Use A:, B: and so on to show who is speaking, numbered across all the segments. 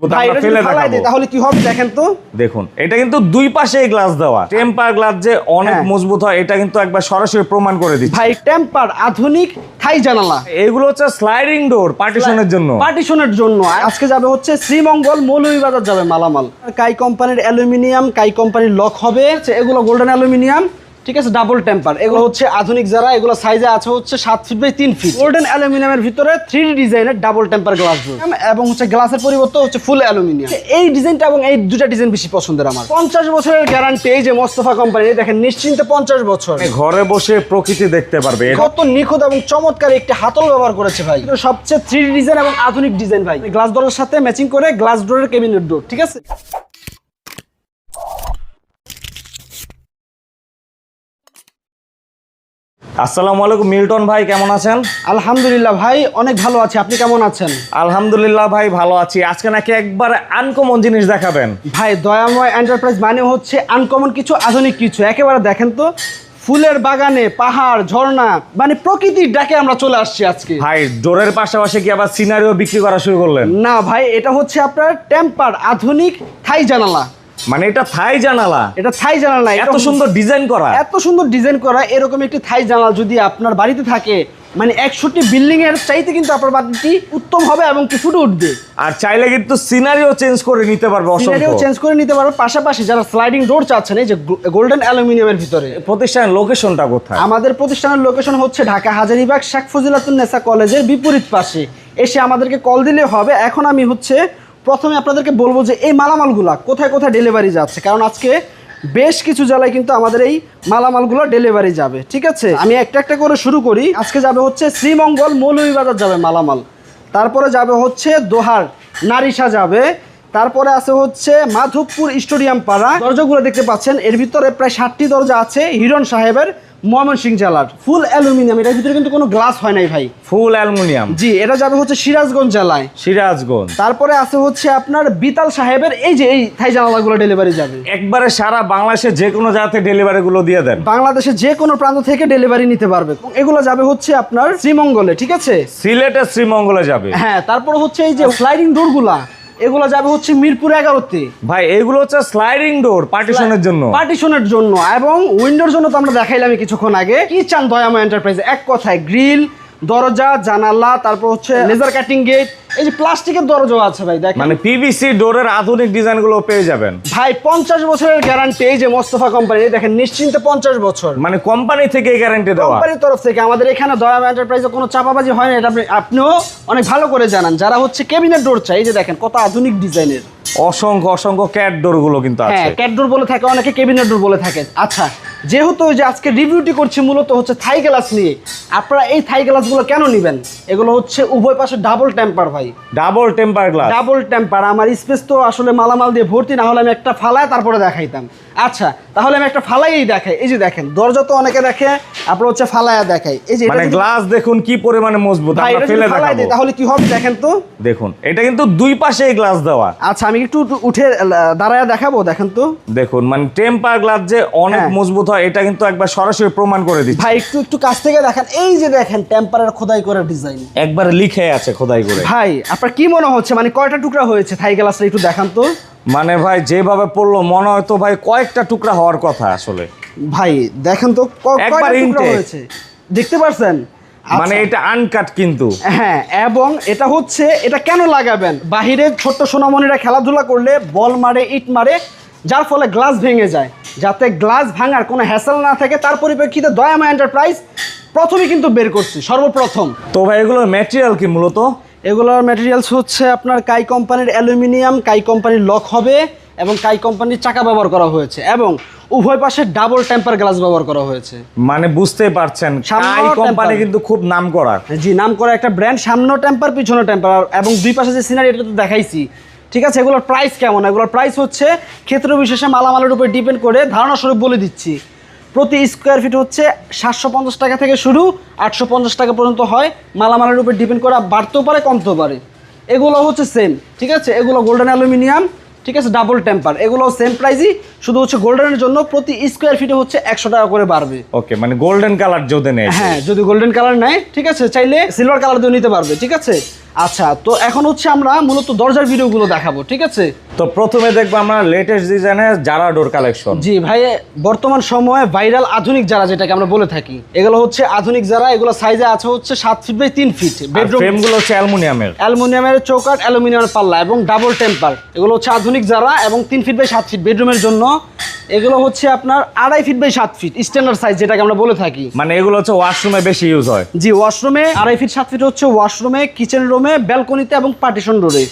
A: তাহলে কি হবে দেখেন তো?
B: দেখুন এটা কিন্তু দুই পাশে গ্লাস দেওয়া। টেম্পার গ্লাস যে অনেক
A: হ্যাঁ।
B: মজবুত হয় এটা কিন্তু একবার সরাসরি প্রমাণ করে দিচ্ছে।
A: ভাই টেম্পার আধুনিক থাই জানালা।
B: এইগুলো হচ্ছে স্লাইডিং ডোর পার্টিশনের জন্য।
A: পার্টিশনের জন্য। আজকে যাবে হচ্ছে শ্রীমঙ্গল মৌলভীবাজার যাবে মালামাল। কাই কোম্পানির অ্যালুমিনিয়াম কাই কোম্পানির লক হবে এগুলো গোল্ডেন অ্যালুমিনিয়াম ঠিক আছে? ডাবল টেম্পার এগুলো হচ্ছে আধুনিক যারা এগুলো সাইজে আছে হচ্ছে সাত ফিট বাই তিন ফিট গোল্ডেন অ্যালুমিনিয়ামের ভিতরে থ্রি ডি ডিজাইনের ডাবল টেম্পার গ্লাস এবং হচ্ছে গ্লাসের পরিবর্তে হচ্ছে ফুল অ্যালুমিনিয়াম এই ডিজাইনটা এবং এই দুটা ডিজাইন বেশি পছন্দের আমার। পঞ্চাশ বছরের গ্যারান্টি এই যে মোস্তফা কোম্পানি দেখেন নিশ্চিন্তে পঞ্চাশ বছর।
B: ঘরে বসে প্রকৃতি দেখতে পারবে।
A: কত নিখুঁত এবং চমৎকার একটি হাতল ব্যবহার করেছে ভাই। এটা সবচেয়ে থ্রি ডিজাইন এবং আধুনিক ডিজাইন ভাই। গ্লাস ডোরের সাথে ম্যাচিং করে গ্লাস ডোরের কেবিনেট ডোর ঠিক আছে?
B: আসসালামু আলাইকুম মিল্টন ভাই কেমন আছেন?
A: আলহামদুলিল্লাহ ভাই অনেক ভালো আছি। আপনি কেমন আছেন?
B: আলহামদুলিল্লাহ ভাই ভালো আছি। আজকে নাকি একবার আনকমন জিনিস দেখাবেন।
A: ভাই দয়াময় এন্টারপ্রাইজ মানে হচ্ছে আনকমন কিছু আধুনিক কিছু। একেবারে দেখেন তো ফুলের বাগানে পাহাড় ঝর্ণা মানে প্রকৃতির ডাকে আমরা চলে আসছি আজকে।
B: ভাই ডোরের পাশাপাশি কি আবার সিনারিও বিক্রি করা শুরু করলেন?
A: না ভাই এটা হচ্ছে আপনার টেম্পার আধুনিক থাই জানালা।
B: মানে এটা থাই জানালা।
A: এটা থাই জানালা
B: এত সুন্দর ডিজাইন করা।
A: এত সুন্দর ডিজাইন করা এরকম একটি থাই জানালা যদি আপনার বাড়িতে থাকে মানে একষট্টি বিল্ডিং এর চাইতে কিন্তু আপনার বাড়িটি উত্তম হবে এবং কি ফুটে উঠবে।
B: আর চাইলে কিন্তু সিনারিও চেঞ্জ করে নিতে পারবে
A: সিনারিও চেঞ্জ করে নিতে পারো পাশাপাশি যারা স্লাইডিং ডোর চাচ্ছেন এই যে গোল্ডেন অ্যালুমিনিয়ামের ভিতরে।
B: প্রতিষ্ঠানের লোকেশনটা কোথায়?
A: আমাদের প্রতিষ্ঠানের লোকেশন হচ্ছে ঢাকা হাজারিবাগ শেখ ফজিলাতুন নেসা কলেজের বিপরীত পাশে। এসে আমাদেরকে কল দিলে হবে। এখন আমি হচ্ছে প্রথমে আপনাদেরকে বলব যে এই মালামালগুলো কোথায় কোথায় ডেলিভারি যাচ্ছে? কারণ আজকে বেশ কিছু জেলায় কিন্তু আমাদের এই মালামালগুলো ডেলিভারি যাবে, ঠিক আছে? আমি একটা একটা করে শুরু করি। আজকে যাবে হচ্ছে শ্রীমঙ্গল মৌলভীবাজার যাবে মালামাল। তারপরে যাবে হচ্ছে দোহার, নারিশা যাবে। তারপরে আছে হচ্ছে মাধবপুর স্টেডিয়াম পাড়া। দরজাগুলো দেখতে পাচ্ছেন, এর ভিতরে প্রায় ষাটটি দরজা আছে, হিরণ সাহেবের ময়মনসিং জেলার। ফুল অ্যালুমিনিয়াম এটার ভিতরে কিন্তু কোনো গ্লাস হয় নাই ভাই।
B: ফুল অ্যালুমিনিয়াম
A: জি এটা যাবে হচ্ছে সিরাজগঞ্জ জেলায়।
B: সিরাজগঞ্জ।
A: তারপরে আছে হচ্ছে আপনার বিতাল সাহেবের এই যে এই থাই জানালাগুলো ডেলিভারি যাবে।
B: একবারে সারা বাংলাদেশে যে কোনো জায়গাতে ডেলিভারি গুলো দিয়ে দেন।
A: বাংলাদেশে যে কোনো প্রান্ত থেকে ডেলিভারি নিতে পারবে। এগুলো যাবে হচ্ছে আপনার শ্রীমঙ্গলে ঠিক আছে?
B: সিলেটের শ্রীমঙ্গলে যাবে।
A: হ্যাঁ তারপর হচ্ছে এই যে স্লাইডিং ডোরগুলা এগুলো যাবে হচ্ছে মিরপুর এগারোতে।
B: ভাই এগুলো হচ্ছে স্লাইডিং ডোর পার্টিশনের জন্য।
A: পার্টিশনের জন্য। এবং উইন্ডোর জন্য তো আমরা দেখাইলাম কিছুক্ষণ আগে। কি চান দয়াময় এন্টারপ্রাইজ এক কথায় গ্রিল দরজা জানালা তারপর হচ্ছে লেজার কাটিং গেট এই যে প্লাস্টিকের দরজাও আছে ভাই দেখেন।
B: মানে পিভিসি ডোরের আধুনিক ডিজাইনগুলো পেয়ে যাবেন।
A: ভাই পঞ্চাশ বছরের গ্যারান্টি এই যে মোস্তফা কোম্পানি দেখেন নিশ্চিন্তে পঞ্চাশ বছর।
B: মানে কোম্পানি থেকে গ্যারান্টি দেওয়া।
A: কোম্পানির তরফ থেকে আমাদের এখানে দয়াময় এন্টারপ্রাইজে কোনো চাপাবাজি হয় না এটা আপনি আপনিও অনেক ভালো করে জানান। যারা হচ্ছে কেবিনেট ডোর চাই এই যে দেখেন কত আধুনিক ডিজাইনের
B: অসংখ্য অসংখ্য ক্যাট ডোরগুলো কিন্তু
A: হ্যাঁ ক্যাট ডোর বলে থাকে অনেকে কেবিনেট ডোর বলে থাকে। আচ্ছা যেহেতু ওই যে আজকে রিভিউটি করছি মূলত হচ্ছে থাই গ্লাস নিয়ে। আপনারা এই থাই গ্লাসগুলো কেন নেবেন? এগুলো হচ্ছে উভয় পাশে ডাবল টেম্পার ভাই।
B: Double temper glass
A: double temper আমার স্পেস তো আসলে মালামাল দিয়ে ভর্তি না হলে আমি একটা ফালায় তারপরে দেখাইতাম। আচ্ছা তাহলে আমি একটা ফালাইই দেখাই। এই যে দেখেন দরজা তো অনেকে দেখে আপনার হচ্ছে ফালায়া দেখাই। এই যে
B: মানে গ্লাস দেখুন কি পরিমাণে মজবুত আমরা ফেলে দেখাবো।
A: তাহলে কি হবে দেখেন তো?
B: দেখুন এটা কিন্তু দুই পাশে গ্লাস দেওয়া।
A: আচ্ছা আমি একটু উঠে দাঁড়ায়া দেখাবো দেখেন তো।
B: দেখুন মানে টেম্পার গ্লাস যে অনেক
A: হ্যাঁ।
B: মজবুত হয় এটা কিন্তু একবার সরাসরি প্রমাণ করে দিচ্ছে।
A: ভাই একটু একটু কাছ থেকে দেখেন। এই যে দেখেন টেম্পারের খোদাই করা ডিজাইন।
B: একবার লিখে আছে খোদাই করে।
A: ভাই আপনার কি মনে হচ্ছে? মানে কয়টা টুকরা হয়েছে থাই গ্লাসটা একটু দেখান তো।
B: মানে ভাই যেভাবে পড়ল মনে হয় তো ভাই কয়েকটা টুকরা হওয়ার কথা আসলে।
A: ভাই দেখেন তো টুকরা হয়েছে? দেখতে পারছেন?
B: মানে
A: আচ্ছা।
B: এটা আনকাট কিন্তু।
A: হ্যাঁ এবং এটা হচ্ছে এটা কেন লাগাবেন? বাহিরে ছোট্ট সোনামণিরা খেলাধুলা করলে বল মারে ইট মারে যার ফলে গ্লাস ভেঙে যায়। যাতে গ্লাস ভাঙার কোনো হ্যাসেল না থাকে তার পরিপ্রেক্ষিতে দয়ামা এন্টারপ্রাইজ প্রথমে কিন্তু বের করছি সর্বপ্রথম।
B: তো ভাই এগুলোর ম্যাটেরিয়াল কি মূলত?
A: এগুলোর ম্যাটেরিয়ালস হচ্ছে আপনার কাই কোম্পানির অ্যালুমিনিয়াম কাই কোম্পানির লক হবে এবং কাই কোম্পানির চাকা ব্যবহার করা হয়েছে এবং উভয় পাশে ডাবল টেম্পার গ্লাস ব্যবহার করা হয়েছে।
B: মানে বুঝতে পারছেন কাই কোম্পানি কিন্তু খুব নাম করা
A: জি নাম করা একটা ব্র্যান্ড সামনে টেম্পার পিছনে টেম্পার এবং দুই পাশে যে সিনারি এটা তো দেখাইছি ঠিক আছে? এগুলোর প্রাইস কেমন? এগুলোর প্রাইস হচ্ছে ক্ষেত্র বিশেষে মালামালের উপর ডিপেন্ড করে ধারণা স্বরূপ বলে দিচ্ছি। প্রতি স্কোয়ার ফিট হচ্ছে সাতশো পঞ্চাশ টাকা থেকে শুরু আটশো পঞ্চাশ টাকা পর্যন্ত হয়। মালামালের উপর ডিপেন্ড করা বাড়তেও পারে কমতেও পারে। এগুলো হচ্ছে সেম ঠিক আছে? এগুলো গোল্ডেন অ্যালুমিনিয়াম ঠিক আছে? ডাবল টেম্পার এগুলো সেম প্রাইসই শুধু হচ্ছে গোল্ডেনের জন্য প্রতি স্কোয়ার ফিটে হচ্ছে একশো টাকা করে বাড়বে।
B: ওকে মানে গোল্ডেন কালার যদি নেয়
A: হ্যাঁ যদি গোল্ডেন কালার নেয় ঠিক আছে? চাইলে সিলভার কালার দিয়ে নিতে পারবে ঠিক আছে? আচ্ছা তো এখন হচ্ছে আমরা মূলত দরজার ভিডিওগুলো দেখাবো ঠিক আছে?
B: তো প্রথমে দেখব আমরা লেটেস্ট ডিজাইনের জারা ডোর কালেকশন
A: জি ভাই বর্তমান সময়ে ভাইরাল আধুনিক যারা যেটাকে আমরা বলে থাকি। এগুলো হচ্ছে আধুনিক জারা এগুলো সাইজে আছে হচ্ছে সাত ফিট বাই তিন ফিট বেডরুম
B: ফ্রেমগুলো হচ্ছে অ্যালুমিনিয়ামের।
A: অ্যালুমিনিয়ামের চৌকাট অ্যালুমিনিয়ামের পাল্লা এবং ডাবল টেম্পার এগুলো হচ্ছে আধুনিক যারা এবং তিন ফিট বাই সাত ফিট বেডরুমের জন্য এগুলো হচ্ছে আপনার আড়াই ফিট বাই সাত ফিট স্ট্যান্ডার্ড সাইজ যেটাকে আমরা বলে থাকি।
B: মানে এগুলো হচ্ছে ওয়াশরুমে বেশি ইউজ হয়।
A: জি ওয়াশরুমে আড়াই ফিট সাত ফিট হচ্ছে ওয়াশরুমে কিচেন রুমে ব্যালকনিতে এবং পার্টিশন রোডে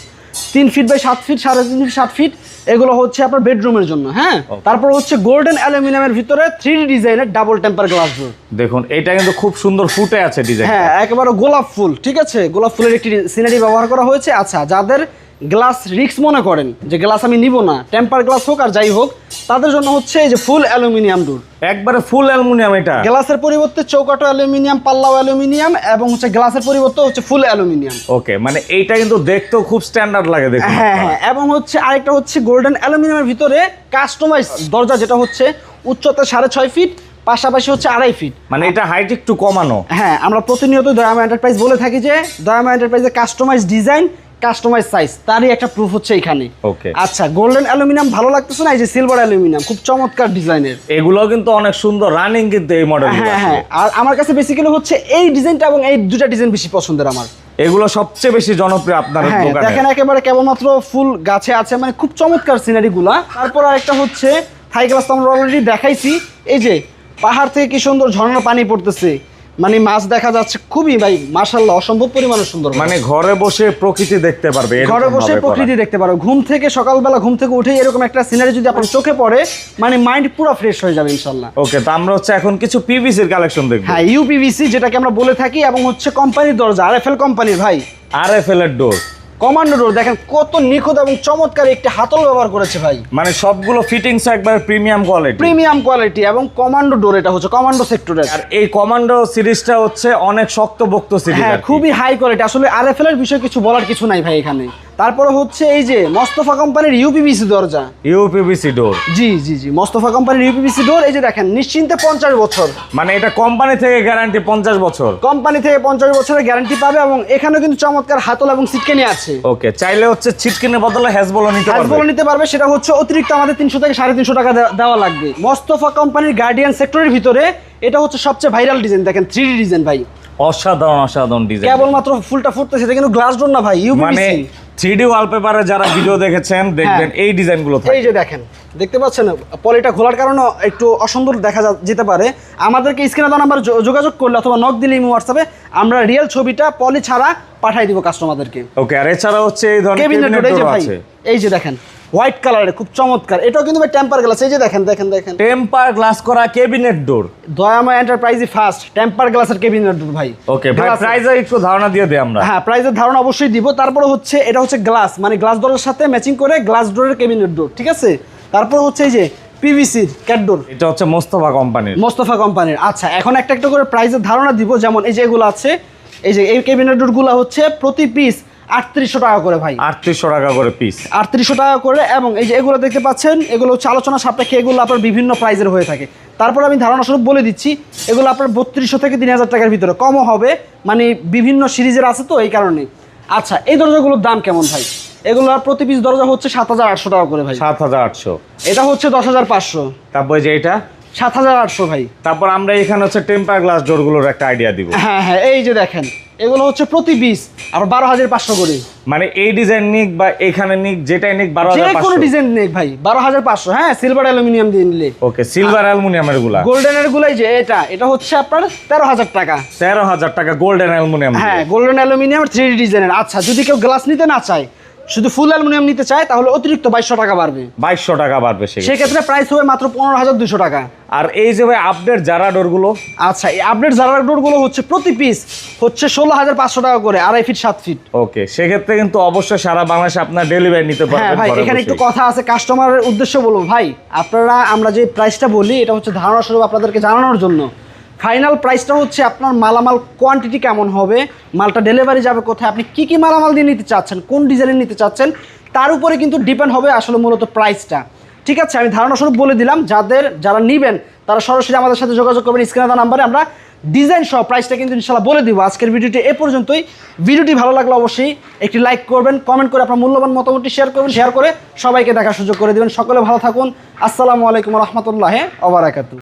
A: তিন ফিট বাই সাত ফিট সাড়ে তিন ফিট সাত ফিট এগুলো হচ্ছে আপনার বেডরুমের জন্য হ্যাঁ? তারপর হচ্ছে গোল্ডেন অ্যালুমিনিয়ামের ভিতরে থ্রি ডি ডিজাইনের ডাবল টেম্পার গ্লাস ডোর
B: দেখুন এটা কিন্তু খুব সুন্দর ফুটে আছে ডিজাইন
A: হ্যাঁ একেবারে গোলাপ ফুল ঠিক আছে? গোলাপ ফুলের একটি সিনারি ব্যবহার করা হয়েছে। আচ্ছা যাদের গ্লাস রিক্স মনে করেন যে গ্লাস আমি নিব না টেম্পার গ্লাস হোক আর যাই হোক তাদের জন্য হচ্ছে এই যে ফুল অ্যালুমিনিয়াম ডোর।
B: একবারে ফুল অ্যালুমিনিয়াম এটা।
A: গ্লাসের পরিবর্তে চৌকাটো অ্যালুমিনিয়াম পাল্লাও অ্যালুমিনিয়াম এবং হচ্ছে গ্লাসের পরিবর্তে হচ্ছে ফুল অ্যালুমিনিয়াম।
B: ওকে মানে এইটা কিন্তু দেখতেও খুব স্ট্যান্ডার্ড লাগে দেখুন।
A: হ্যাঁ হ্যাঁ এবং হচ্ছে আরেকটা হচ্ছে গোল্ডেন অ্যালুমিনিয়ামের ভিতরে কাস্টমাইজ দরজা যেটা হচ্ছে উচ্চতা সাড়ে ছয় ফিট পাশাপাশি হচ্ছে আড়াই ফিট
B: মানে এটা হাইট একটু কমানো।
A: হ্যাঁ আমরা প্রতিনিয়ত দয়ামা এন্টারপ্রাইজ বলে থাকি যে দয়ামা এন্টারপ্রাইজের কাস্টমাইজ ডিজাইন কাস্টমাইজ সাইজ তারই একটা প্রুফ হচ্ছে এখানে।
B: Okay.
A: আচ্ছা গোল্ডেন অ্যালুমিনিয়াম ভালো লাগতেছে না? এই যে সিলভার অ্যালুমিনিয়াম খুব চমৎকার ডিজাইনের
B: এগুলো কিন্তু অনেক সুন্দর রানিং কিন্তু এই মডেল
A: হ্যাঁ হ্যাঁ। আর আমার কাছে বেসিক্যালি হচ্ছে এই ডিজাইনটা এবং এই দুটা ডিজাইন বেশি পছন্দের আমার।
B: এগুলো সবচেয়ে বেশি জনপ্রিয় আপনার
A: হ্যাঁ
B: দোকানে।
A: দেখেন একেবারে কেবলমাত্র ফুল গাছে আছে মানে খুব চমৎকার সিনারি গুলা। তারপর আরেকটা হচ্ছে থাই গ্লাস তো আমরা অলরেডি দেখাইছি। এই যে পাহাড় থেকে কি সুন্দর ঝর্ণা পানি পড়তেছে। মানে মাছ দেখা যাচ্ছে খুবই ভাই মাশাল্লাহ অসম্ভব পরিমাণে সুন্দর
B: মানে ঘরে বসে প্রকৃতি দেখতে পারবে
A: ঘরে বসে প্রকৃতি দেখতে পারো। ঘুম থেকে সকালবেলা ঘুম থেকে উঠে এরকম একটা সিনারি যদি আপনার চোখে পড়ে মানে মাইন্ড পুরো ফ্রেশ হয়ে যাবে ইনশাল্লাহ
B: ওকে তো আমরা হচ্ছে এখন কিছু পিভিসি পিভিসির কালেকশন দেখব।
A: হ্যাঁ ইউপিভিসি যেটাকে আমরা বলে থাকি এবং হচ্ছে কোম্পানির দরজা আর এফ এল কোম্পানির ভাই।
B: আর এফ এল এর ডোর
A: কমান্ডো ডোর দেখেন কত নিখুঁত এবং চমৎকার একটি হাতল ব্যবহার করেছে ভাই।
B: মানে সবগুলো ফিটিংস একবার প্রিমিয়াম কোয়ালিটি
A: প্রিমিয়াম কোয়ালিটি এবং কমান্ডো ডোর এটা হচ্ছে কমান্ডো সেক্টরের।
B: আর এই কমান্ডো সিরিজটা হচ্ছে অনেক শক্তপোক্ত সিরিজ
A: হ্যাঁ খুবই হাই কোয়ালিটি আসলে আর এফ এল এর বিষয়ে কিছু বলার কিছু নাই ভাই এখানে। তারপরে হচ্ছে এই যে মোস্তফা কোম্পানির ইউপিবিসি দরজা।
B: ইউপিবিসি ডোর
A: জি জি জি মোস্তফা কোম্পানির ইউপিবিসি ডোর এই যে দেখেন নিশ্চিন্তে পঞ্চাশ বছর।
B: মানে এটা কোম্পানি থেকে গ্যারান্টি পঞ্চাশ বছর।
A: কোম্পানি থেকে পঞ্চাশ বছরের গ্যারান্টি পাবে এবং এখানেও কিন্তু চমৎকার হাতল এবং সিটকেনি আছে।
B: ওকে চাইলে হচ্ছে ছিটকিনের বদলে হ্যাজবলও নিতে পারবে।
A: নিতে পারবে সেটা হচ্ছে অতিরিক্ত আমাদের তিনশো থেকে সাড়ে তিনশো টাকা দেওয়া লাগবে। মোস্তফা কোম্পানির গার্ডিয়ান সেক্টরের ভিতরে এটা হচ্ছে সবচেয়ে ভাইরাল ডিজাইন দেখেন থ্রি ডিজাইন ভাই।
B: অসাধারণ অসাধারণ ডিজাইন
A: কেবলমাত্র ফুলটা ফুটতেছে এটা কিন্তু গ্লাস ডোর না ভাই
B: ইউপিবিসি 3D ওয়ালপেপারে যারা ভিডিও হ্যাঁ। দেখেছেন দেখবেন এই ডিজাইনগুলো
A: থাকে এই যে দেখেন দেখতে পাচ্ছেন পলিটা খোলার কারণে একটু অসুন্দর দেখা যেতে পারে। আমাদেরকে স্ক্রিনে দেওয়া নাম্বার যোগাযোগ করলে অথবা নক দিলে ইমো হোয়াটসঅ্যাপে আমরা রিয়েল ছবিটা পলি ছাড়া পাঠিয়ে দিব কাস্টমারদেরকে
B: ওকে আর এছাড়া হচ্ছে এই ধরনের
A: কেবিনেট এই যে দেখেন হোয়াইট কালারের খুব চমৎকার। এটাও কিন্তু ভাই টেম্পার গ্লাস এই যে দেখেন দেখেন দেখেন।
B: টেম্পার গ্লাস করা কেবিনেট ডোর
A: দয়ামা এন্টারপ্রাইজই ফার্স্ট টেম্পার গ্লাসের কেবিনেট ডোর ভাই।
B: ওকে ভাই প্রাইসে একটু ধারণা দিয়ে দেই আমরা।
A: হ্যাঁ প্রাইসের ধারণা অবশ্যই দিব। তারপরে হচ্ছে এটা হচ্ছে গ্লাস মানে গ্লাস ডোরের সাথে ম্যাচিং করে গ্লাস ডোরের কেবিনেট ডোর ঠিক আছে? তারপর হচ্ছে এই যে পিভিসির ক্যাট ডোর
B: এটা হচ্ছে মোস্তফা কোম্পানির।
A: মোস্তফা কোম্পানির আচ্ছা এখন একটা একটা করে প্রাইসের ধারণা দিব। যেমন এই যে এগুলো আছে এই যে এই ক্যাবিনেট ডোরগুলো হচ্ছে প্রতি পিস আটত্রিশশো টাকা করে ভাই।
B: আটত্রিশশো টাকা করে পিস
A: আটত্রিশশো টাকা করে এবং এই যে এগুলো দেখতে পাচ্ছেন এগুলো হচ্ছে আলোচনা সাপেক্ষে এগুলো আপনার বিভিন্ন প্রাইজের হয়ে থাকে। তারপর আমি ধারণা স্বরূপ বলে দিচ্ছি এগুলো আপনার বত্রিশশো থেকে তিন হাজার টাকার ভিতরে। কমও হবে মানে বিভিন্ন সিরিজের আছে তো এই কারণে। আচ্ছা এই দরজাগুলোর দাম কেমন ভাই? এগুলো প্রতি পিস দরজা হচ্ছে সাত হাজার আটশো টাকা করে ভাই।
B: সাত হাজার আটশো।
A: এটা হচ্ছে দশ হাজার পাঁচশো।
B: তারপর যে এটা?
A: সাত হাজার আটশো ভাই।
B: তারপর আমরা এখানে হচ্ছে টেম্পার গ্লাস ডোরগুলোর একটা আইডিয়া দিব।
A: হ্যাঁ হ্যাঁ এই যে দেখেন। এগুলো হচ্ছে প্রতি পিস আবার বারো হাজার পাঁচশো করে।
B: মানে এই ডিজাইন নিক বা এখানে নিক যেটাই নিক বারো হাজার
A: কোনো ডিজাইন নিক ভাই বারো হাজার পাঁচশো। হ্যাঁ সিলভার অ্যালুমিনিয়াম দিয়ে নিলে।
B: ওকে সিলভার অ্যালুমিনিয়ামেরগুলা।
A: গোল্ডেনের গুলাই যে এটা এটা হচ্ছে আপনার তেরো হাজার টাকা।
B: তেরো হাজার টাকা গোল্ডেন অ্যালুমিনিয়াম
A: হ্যাঁ গোল্ডেন অ্যালুমিনিয়াম থ্রি ডিজাইনের আচ্ছা যদি কেউ গ্লাস নিতে না চায় শুধু ফুল অ্যালুমিনিয়াম নিতে চায় তাহলে অতিরিক্ত বাইশশো টাকা বাড়বে।
B: বাইশশো টাকা বাড়বে
A: সেক্ষেত্রে প্রাইস হবে মাত্র পনেরো হাজার দুশো টাকা।
B: আর এই যে ভাই আপডেট যারা ডোরগুলো
A: আচ্ছা এই আপডেট জারার ডোরগুলো হচ্ছে প্রতি পিস হচ্ছে ষোলো হাজার পাঁচশো টাকা করে আড়াই ফিট সাত ফিট
B: ওকে সেক্ষেত্রে কিন্তু অবশ্যই সারা বাংলাদেশে আপনার ডেলিভারি নিতে
A: হ্যাঁ
B: পারবেন
A: ভাই এখানে একটু কথা আছে কাস্টমারের উদ্দেশ্য বলব। ভাই আপনারা আমরা যে প্রাইসটা বলি এটা হচ্ছে ধারণা স্বরূপ আপনাদেরকে জানানোর জন্য। ফাইনাল প্রাইসটা হচ্ছে আপনার মালামাল কোয়ান্টিটি কেমন হবে, মালটা ডেলিভারি যাবে কোথায়, আপনি কি কি মালামাল দিয়ে নিতে চাচ্ছেন, কোন ডিজাইনের নিতে চাচ্ছেন, তার উপরে কিন্তু ডিপেন্ড হবে আসলে মূলত প্রাইসটা ঠিক আছে, আমি ধারণা স্বরূপ বলে দিলাম, যাদের, যারা নিবেন, তারা সরাসরি আমাদের সাথে যোগাযোগ করবেন স্ক্রিনে নাম্বারে আমরা ডিজাইন সহ প্রাইসটা কিন্তু ইনশাল্লাহ বলে দিব। আজকের ভিডিওটি এ পর্যন্তই। ভিডিওটি ভালো লাগলে অবশ্যই একটি লাইক করবেন কমেন্ট করে আপনার মূল্যবান মতামতটি শেয়ার করবেন শেয়ার করে সবাইকে দেখার সুযোগ করে দেবেন। সকলে ভালো থাকুন। আসসালামু আলাইকুম রহমতুল্লাহ ওবরাকাতু